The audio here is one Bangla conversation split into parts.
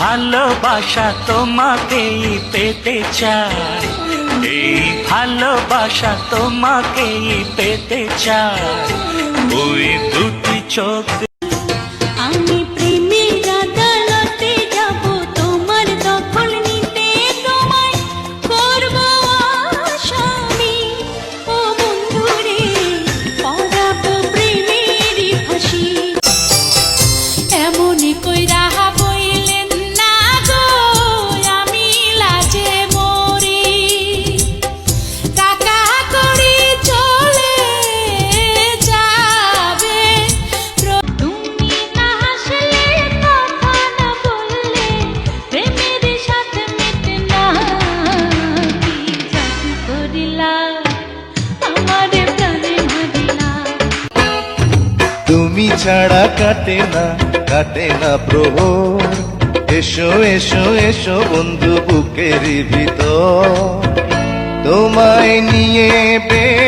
ভালোবাসা তোমাকেই পেতে চাই। এই ভালোবাসা তোমাকেই পেতে চাই। ওই দুটি চোখ তুমি ছাড়া কাটে না কাটে না প্রহর। এসো এসো এসো বন্ধু বুকের ভিতর। তোমায় নিয়ে বেঁধেছি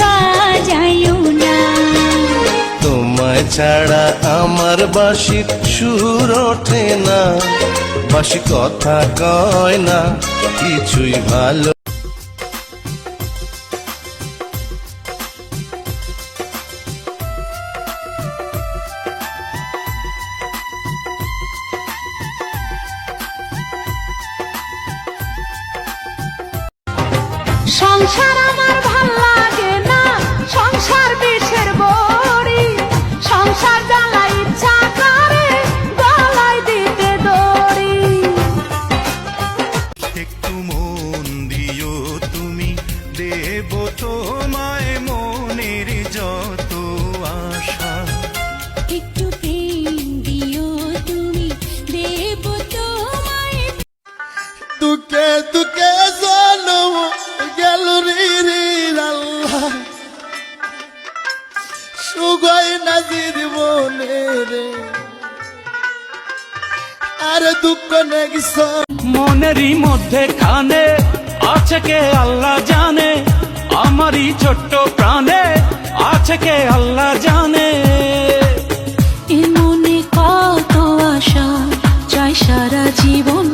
বাজায়ও না। তোমায় ছাড়া আমার বাসির সুর ওঠে না। বাসি কথা কয় না কিছুই ভালো সংসার আমার ভালো সংসার আরে দুঃখ নেগিস। মনেরই মধ্যে খানে আছে কে আল্লাহ জানে আমারই ছোট্ট প্রাণে আছে কে আল্লাহ জানে। মনে কত আশা চাই সারা জীবন